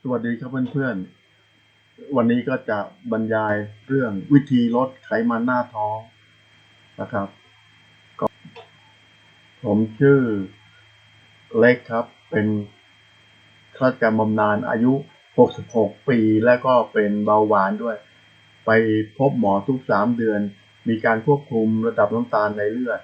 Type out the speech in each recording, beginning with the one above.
สวัสดีครับเพื่อนๆ วันนี้ก็จะบรรยายเรื่องวิธีลดไขมันหน้าท้องนะครับก็ผมชื่อเล็กครับ เป็นข้าราชการบำนาญอายุ 66 ปี และก็เป็นเบาหวานด้วย ไปพบหมอทุก 3 เดือน มีการควบคุมระดับน้ำตาลในเลือด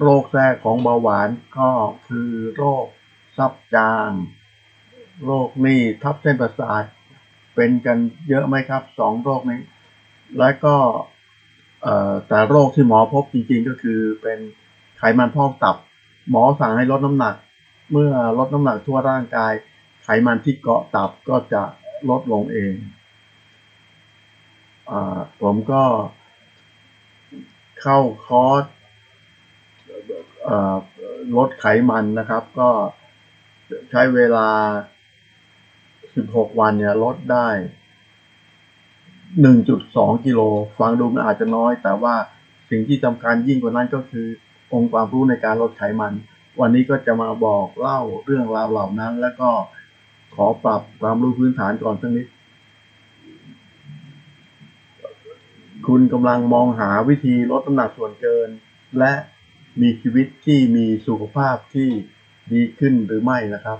โรคแรกของเบาหวานก็คือโรคซับจาง โรคนี่ทับเส้นประสาทเป็นกันเยอะไหมครับสองโรคนี้ แล้วก็แต่โรคที่หมอพบจริงๆก็คือเป็นไขมันพอกตับ หมอสั่งให้ลดน้ำหนัก เมื่อลดน้ำหนักทั่วร่างกาย ไขมันที่เกาะตับก็จะลดลงเองอผมก็เข้าคอร์สลดไขมันนะครับ ก็ใช้เวลา 16 วันเนี่ยลดได้ 1.2 กิโล ฟังดูมันอาจจะน้อย แต่ว่าสิ่งที่สำคัญยิ่งกว่านั้นก็คือองค์ความรู้ในการลดไขมัน วันนี้ก็จะมาบอกเล่าเรื่องราวเหล่านั้น แล้วก็ขอปรับความรู้พื้นฐานก่อนสักนิด คุณกำลังมองหาวิธีลดน้ำหนักส่วนเกิน และมีชีวิตที่มีสุขภาพที่ดีขึ้นหรือไม่นะครับ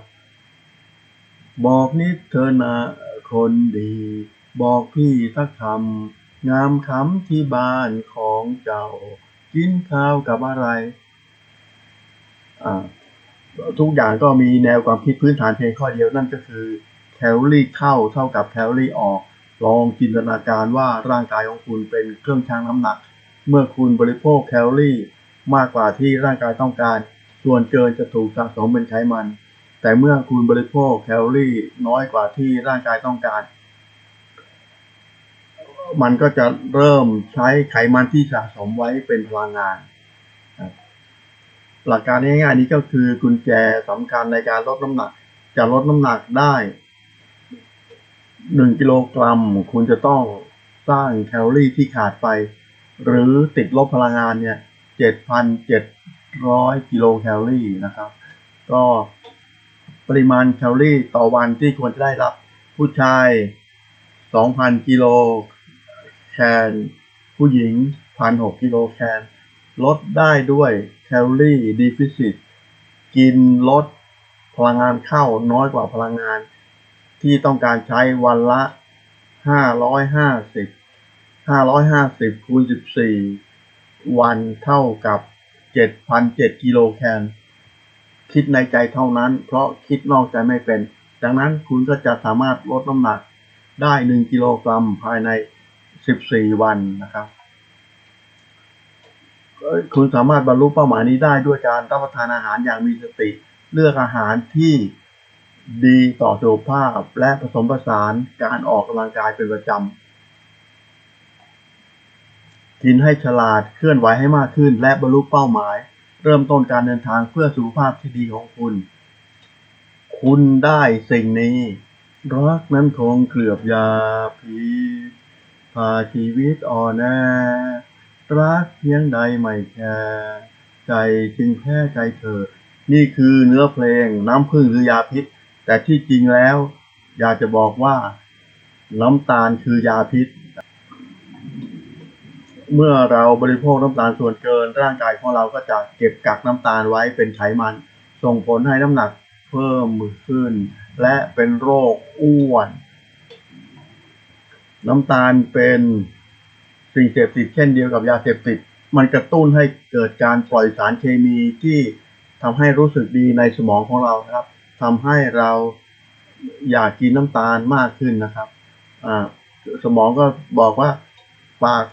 บอกนิดเธอนะคนดี บอกพี่สักคำงามคำที่บ้านของเจ้า กินข้าวกับอะไร อ่า ทุกอย่างก็มีแนวความคิดพื้นฐานเพียงข้อเดียวนั่นก็คือ แคลอรี่เข้าเท่ากับแคลอรี่ออก ลองจินตนาการว่าร่างกายของคุณเป็นเครื่องชั่งน้ำหนัก เมื่อคุณบริโภคแคลอรี่มากกว่าที่ร่างกายต้องการ ส่วนเกินจะถูกสะสมเป็นไขมัน แต่เมื่อคุณบริโภคแคลอรี่น้อยกว่าที่ร่างกายต้องการ มันก็จะเริ่มใช้ไขมันที่สะสมไว้เป็นพลังงาน หลักการง่ายๆนี้ก็คือกุญแจสำคัญในการลดน้ำหนัก จะลดน้ำหนักได้หนึ่งกิโลกรัมคุณจะต้องสร้างแคลอรี่ที่ขาดไป หรือติดลบพลังงานเนี่ยเจ็ดพันเจ็ดร้อยกิโลแคลอรี่นะครับ ก็ ปริมาณแคลอรี่ต่อวันที่ควรจะได้รับ ผู้ชาย 2,000 กิโลแคลผู้หญิง 1,600 กิโลแคลลดได้ด้วยแคลอรี่ดีฟิซิตกินลดพลังงานเข้าน้อยกว่าพลังงาน ที่ต้องการใช้วันละ 550 550คูณ14 วันเท่ากับ7,007กิโลแคล คิดในใจเท่านั้น เพราะคิดนอกใจไม่เป็น ดังนั้นคุณก็จะสามารถลดน้ำหนักได้ 1 กิโลกรัมภายใน 14 วันนะครับ คุณสามารถบรรลุเป้าหมายนี้ได้ด้วยการรับประทานอาหารอย่างมีสติ เลือกอาหารที่ดีต่อสุขภาพและผสมผสานการออกกำลังกายเป็นประจำ กินให้ฉลาดเคลื่อนไหวให้มากขึ้นและบรรลุเป้าหมาย เริ่มต้นการเดินทางเพื่อสุขภาพที่ดีของคุณ คุณได้สิ่งนี้ รักนั้นคงเกลือบยาพิษพาชีวิตอ่อนแอรักเพียงใดไม่แคร์ใจจึงแพ้ใจเธอ นี่คือเนื้อเพลงน้ำพึ่งหรือยาพิษ แต่ที่จริงแล้ว อยากจะบอกว่า น้ำตาลคือยาพิษ เมื่อเราบริโภคน้ำตาลส่วนเกิน ร่างกายของเราก็จะเก็บกักน้ำตาลไว้เป็นไขมัน ส่งผลให้น้ำหนักเพิ่มขึ้น และเป็นโรคอ้วน น้ำตาลเป็นสิ่งเสพติดเช่นเดียวกับยาเสพติด มันกระตุ้นให้เกิดการปล่อยสารเคมีที่ทำให้รู้สึกดีในสมองของเราครับทำให้เราอยากกินน้ำตาลมากขึ้นนะครับอ่าสมองก็บอกว่า ปาก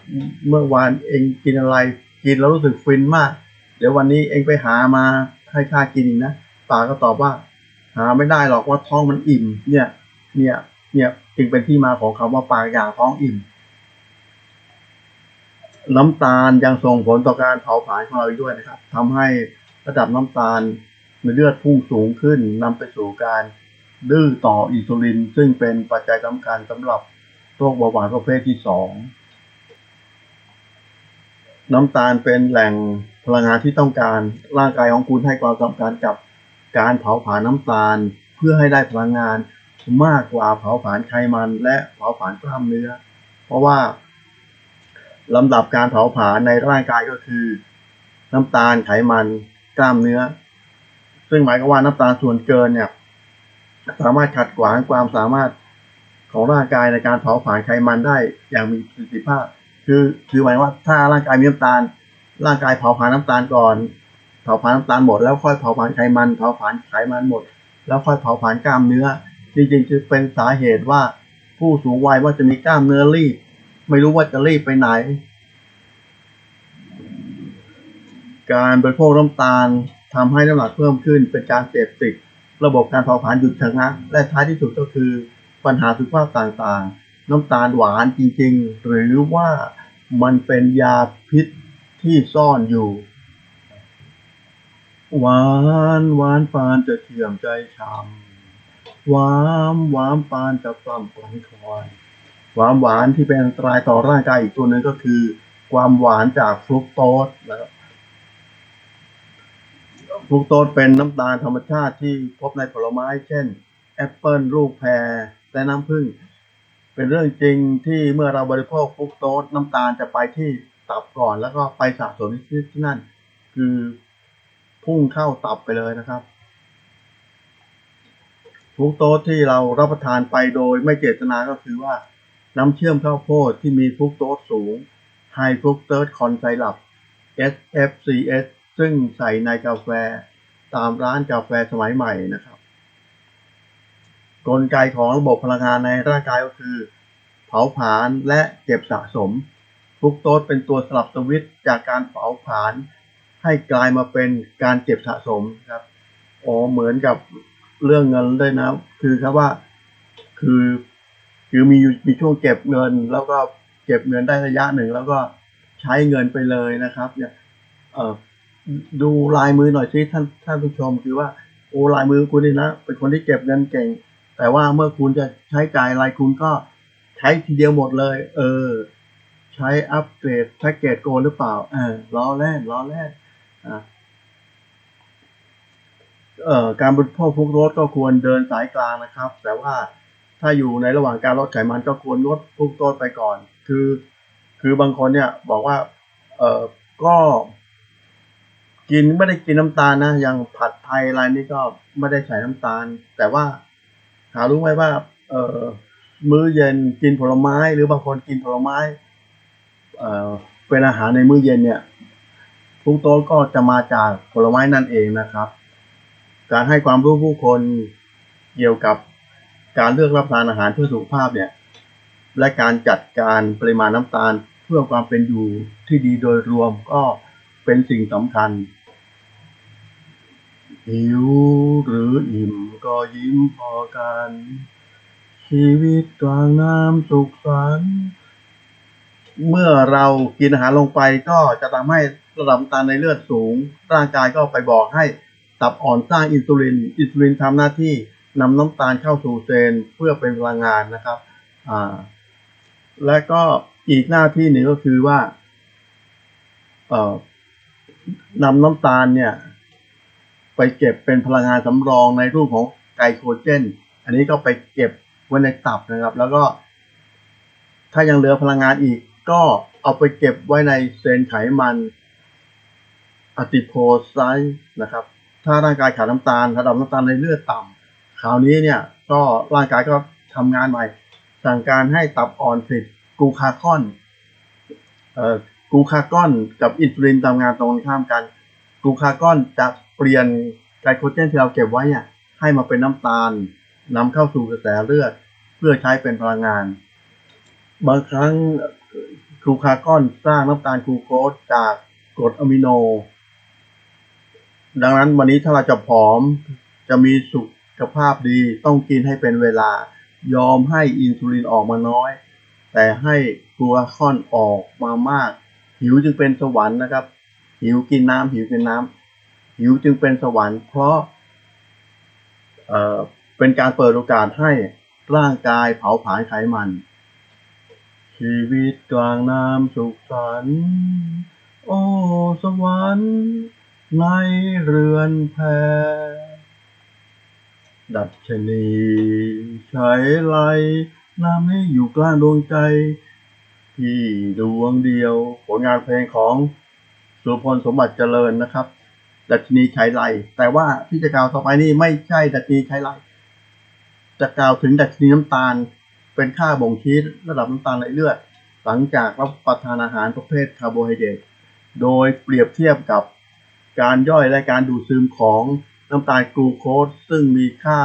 เมื่อวานเองกินอะไรกินแล้วรู้สึกฟินมาก เดี๋ยววันนี้เองไปหามาให้ข้ากินอีกนะปากก็ตอบว่า หาไม่ได้หรอกว่าท้องมันอิ่ม เนี่ย เนี่ยเนี่ยจึงเป็นที่มาของคำว่าปากอยากท้องอิ่ม น้ำตาลยังส่งผลต่อการเผาผลาญของเราด้วยนะครับทำให้ระดับน้ำตาลในเลือดพุ่งสูงขึ้นนำไปสู่การดื้อต่ออินซูลิน ซึ่งเป็นปัจจัยสำคัญสำหรับโรคเบาหวานประเภทที่สอง น้ำตาลเป็นแหล่งพลังงานที่ต้องการ ร่างกายของคุณให้ความสำคัญกับการเผาผลาญน้ำตาล เพื่อให้ได้พลังงานมากกว่าเผาผลาญไขมันและเผาผลาญกล้ามเนื้อ เพราะว่าลำดับการเผาผลาญในร่างกายก็คือ น้ำตาลไขมันกล้ามเนื้อ ซึ่งหมายความว่าน้ำตาลส่วนเกินเนี่ยสามารถขัดขวางความสามารถของร่างกายในการเผาผลาญไขมันได้อย่างมีประสิทธิภาพ คือคือหมายว่าถ้าร่างกายมีน้ำตาล ร่างกายเผาผลาญน้ำตาลก่อน เผาผลาญน้ำตาลหมด แล้วค่อยเผาผลาญไขมัน เผาผลาญไขมันหมด แล้วค่อยเผาผลาญกล้ามเนื้อ จริงๆจะเป็นสาเหตุว่าผู้สูงวัยว่าจะมีกล้ามเนื้อรีบ ไม่รู้ว่าจะรีบไปไหน การบริโภคน้ำตาลทำให้น้ำหนักเพิ่มขึ้นเป็นการเสพติด ระบบการเผาผลาญหยุดชะงักและท้ายที่สุดก็คือปัญหาสุขภาพต่างๆ น้ำตาลหวานจริงๆ หรือว่ามันเป็นยาพิษที่ซ่อนอยู่ หวานหวานปานจะเชื่อมใจช้ำหวานหวานปานจะปล้ำปลคอยความหวานที่เป็นอันตรายต่อร่างกายอีกตัวหนึ่งก็คือ ความหวานจากฟรุกโตสนะครับฟรุกโตสเป็นน้ำตาลธรรมชาติที่พบในผลไม้ เช่น แอปเปิลลูกแพรและน้ำผึ้ง เป็นเรื่องจริงที่เมื่อเราบริโภคฟรุกโตสน้ำตาลจะไปที่ตับก่อนแล้วก็ไปสะสมที่ที่นั่น คือพุ่งเข้าตับไปเลยนะครับฟรุกโตสที่เรารับประทานไปโดยไม่เจตนาก็คือว่า น้ำเชื่อมข้าวโพดที่มีฟรุกโตสสูง High Fructose Corn Syrup SFCS ซึ่งใส่ในกาแฟตามร้านกาแฟสมัยใหม่นะครับ กลไกของระบบพลังงานในร่างกายก็คือ เผาผลาญและเก็บสะสมฟรุกโตสเป็นตัวสลับสวิตจากการเผาผลาญให้กลายมาเป็นการเก็บสะสมครับอ๋อเหมือนกับเรื่องเงินเลยนะ คือครับว่าคือคือมีมีช่วงเก็บเงิน แล้วก็เก็บเงินได้ระยะหนึ่ง แล้วก็ใช้เงินไปเลยนะครับเนี่ยเออดูลายมือหน่อยสิท่านท่านผู้ชมคือว่าโอ้ลายมือคุณนี่นะเป็นคนที่เก็บเงินเก่ง แต่ว่าเมื่อคุณจะใช้จ่ายอะไรคุณก็ใช้ทีเดียวหมดเลย เออ ใช้อัปเกรดแพ็กเกจโกหรือเปล่า เออล้อเล่นล้อเล่นอะเอ่อการบริโภคพวกรถก็ควรเดินสายกลางนะครับ แต่ว่าถ้าอยู่ในระหว่างการลดไขมันก็ควรงดพวกรถไปก่อน คือ คือบางคนเนี่ยบอกว่า เออก็ กินไม่ได้กินน้ำตาลนะอย่างผัดไทยอะไรนี่ก็ไม่ได้ใส่น้ำตาล แต่ว่า หารู้ไหมว่า เออมื้อเย็นกินผลไม้ หรือบางคนกินผลไม้ เออเป็นอาหารในมื้อเย็นเนี่ยฟรุกโตสก็จะมาจากผลไม้นั่นเองนะครับ การให้ความรู้ผู้คนเกี่ยวกับการเลือกรับประทานอาหารเพื่อสุขภาพเนี่ย และการจัดการปริมาณน้ำตาลเพื่อความเป็นอยู่ที่ดีโดยรวมก็เป็นสิ่งสำคัญ หิวหรืออิ่มก็ยิ้มพอกัน ชีวิตกลางน้ำสุขสันต์เมื่อเรากินอาหารลงไปก็จะทำให้ระดับน้ำตาลในเลือดสูง ร่างกายก็ไปบอกให้ตับอ่อนสร้างอินซูลิน อินซูลินทำหน้าที่นำน้ำตาลเข้าสู่เซลล์เพื่อเป็นพลังงานนะครับอ่าและก็อีกหน้าที่หนึ่งก็คือว่าเอ่อนำน้ำตาลเนี่ย ไปเก็บเป็นพลังงานสำรองในรูปของไกลโคเจน อันนี้ก็ไปเก็บไว้ในตับนะครับ แล้วก็ ถ้ายังเหลือพลังงานอีก ก็เอาไปเก็บไว้ในเซลล์ไขมันอะติโพไซต์นะครับ ถ้าร่างกายขาดน้ำตาลระดับน้ำตาลในเลือดต่ำคราวนี้เนี่ยก็ร่างกายก็ทำงานใหม่ สั่งการให้ตับอ่อนผลิตกูคาคอนเอ่อกูคากอนกับอินซูลินทำงานตรงข้ามกัน กูคากอนจะ เปลี่ยนไกลโคเจนที่เราเก็บไว้เนี่ยให้มาเป็นน้ำตาลนำเข้าสู่กระแสเลือด เพื่อใช้เป็นพลังงาน บางครั้งกลูคากอนสร้างน้ำตาลกลูโคสจากกรดอะมิโน ดังนั้นวันนี้ถ้าเราจะผอมจะมีสุขภาพดีต้องกินให้เป็นเวลายอมให้อินซูลินออกมาน้อย แต่ให้กลูคาคอนออกมามาก หิวจึงเป็นสวรรค์นะครับ หิวกินน้ำหิวกินน้ำ หิวจึงเป็นสวรรค์เพราะเเป็นการเปิดโอกาสให้ร่างกายเผาผลาญไขมัน ชีวิตกลางน้ำสุขสันต์โอ้สวรรค์ในเรือนแพดัชนีใช้ไลน้ำนี้อยู่กลางดวงใจ ที่ดวงเดียว ผลงานเพลงของสุพลสมบัติเจริญนะครับ ดัชนีใช้ไลแต่ว่าที่จะกล่าวต่อไปนี่ไม่ใช่ดัชนีใช้ไลจะกล่าวถึงดัชนีน้ำตาล เป็นค่าบ่งชี้ระดับน้ำตาลในเลือด หลังจากรับประทานอาหารประเภทคาร์โบไฮเดรตโดยเปรียบเทียบกับการย่อยและการดูดซึมของน้ำตาลกลูโคสซึ่งมีค่า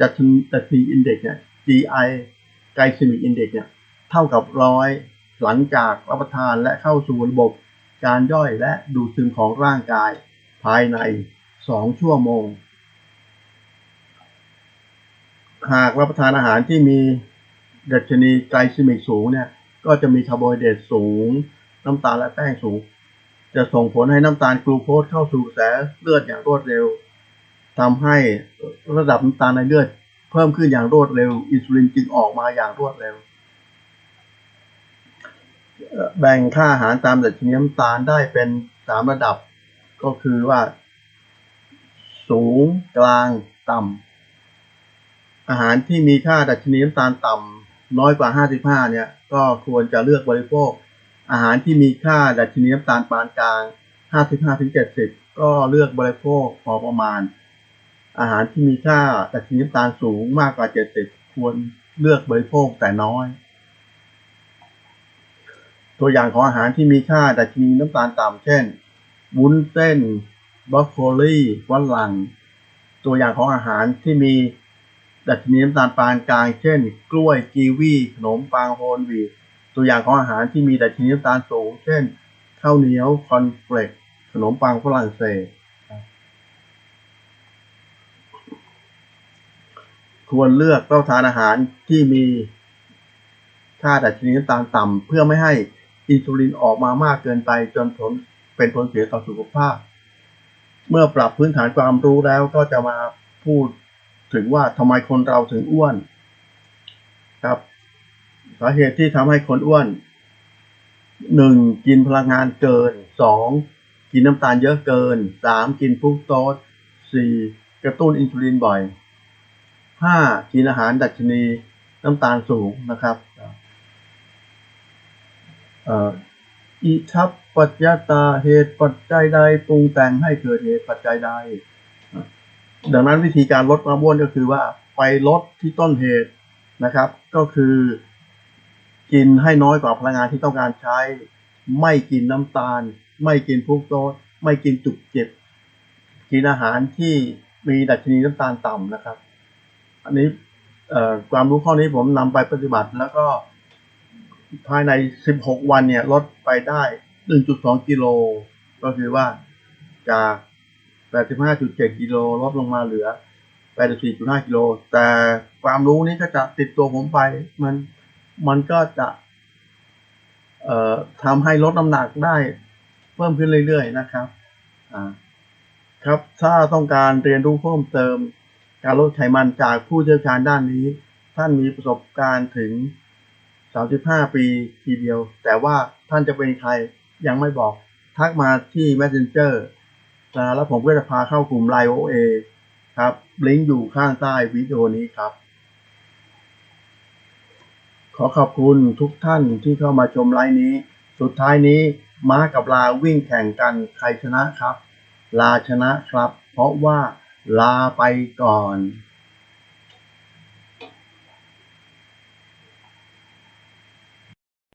ดัชนีดัชนีอินเด็กซ์เนี่ย GI ไกลซิมิกอินเด็กซ์เนี่ย เท่ากับร้อยหลังจากรับประทานและเข้าสู่ระบบการย่อยและดูดซึมของร่างกายายใน2ชั่วโมง หากรับประทานอาหารที่มีดัชนีไกลซิมิกสูงเนี่ยก็จะมีคาร์โบไฮเดรตสูง น้ำตาลและแป้งสูง จะส่งผลให้น้ำตาลกลูโคสเข้าสู่กระแสเลือดอย่างรวดเร็วทำให้ระดับน้ำตาลในเลือด เพิ่มขึ้นอย่างรวดเร็ว อินซูลินจึงออกมาอย่างรวดเร็ว แบ่งค่าอาหารตามดัชนีน้ำตาลได้เป็นสามระดับ ก็คือว่า สูงกลางต่ำอาหารที่มีค่าดัชนีน้ำตาลต่ำน้อยกว่า 55 เนี่ยก็ควรจะเลือกบริโภค อาหารที่มีค่าดัชนีน้ำตาลปานกลาง 55-70 ก็เลือกบริโภคพอประมาณ อาหารที่มีค่าดัชนีน้ำตาลสูงมากกว่า 70 ควรเลือกบริโภคแต่น้อยตัวอย่างของอาหารที่มีค่าดัชนีน้ำตาลต่ำเช่น วุ้นเส้นบรอกโคลีฝรั่งตัวอย่างของอาหารที่มีดัชนีน้ำตาลปานกลาง เช่น กล้วยกีวีขนมปังโฮลวีตตัวอย่างของอาหารที่มีดัชนีน้ำตาลสูง เช่น ข้าวเหนียวคอนเฟลกขนมปังฝรั่งเศสควรเลือกรับประทานอาหารที่มีค่าดัชนีน้ำตาลต่ำเพื่อไม่ให้อินซูลินออกมามากเกินไปจนผล เป็นผลเสียต่อสุขภาพ เมื่อปรับพื้นฐานความรู้แล้วก็จะมาพูดถึงว่าทำไมคนเราถึงอ้วนครับสาเหตุที่ทำให้คนอ้วนหนึ่งกินพลังงานเกินสองกินน้ำตาลเยอะเกินสามกินฟรุกโตสสี่กระตุ้นอินซูลินบ่อยห้ากินอาหารดัชนีน้ำตาลสูงนะครับเอ่อ อิทัปปัจจตาเหตุปัจจัยใดปรุงแต่งให้เกิดเหตุปัจจัยใด ดังนั้นวิธีการลดความอ้วนก็คือว่าไปลดที่ต้นเหตุนะครับ ก็คือกินให้น้อยกว่าพลังงานที่ต้องการใช้ ไม่กินน้ำตาล ไม่กินฟรุกโตสไม่กินจุกเจิบกินอาหารที่มีดัชนีน้ำตาลต่ำนะครับ อันนี้ความรู้ข้อนี้ผมนำไปปฏิบัติแล้วก็ ภายใน 16 วันเนี่ยลดไปได้ 1.2 กิโล ก็คือว่าจาก 85.7 กิโลลดลงมาเหลือ 84.5 กิโล แต่ความรู้นี้ก็จะติดตัวผมไป มันมันก็จะเอ่อทำให้ลดน้ำหนักได้เพิ่มขึ้นเรื่อยๆนะครับอ่าครับถ้าต้องการเรียนรู้เพิ่มเติม การลดไขมันจากผู้เชี่ยวชาญด้านนี้ ท่านมีประสบการณ์ถึง 35 ปีทีเดียว แต่ว่าท่านจะเป็นใครยังไม่บอก ทักมาที่ Messenger นะแล้วผมก็จะพาเข้ากลุ่ม Line OA ครับ ลิงก์อยู่ข้างใต้วิดีโอนี้ครับ ขอขอบคุณทุกท่านที่เข้ามาชมไลน์นี้ สุดท้ายนี้ม้ากับลาวิ่งแข่งกันใครชนะครับ ลาชนะครับ เพราะว่าลาไปก่อน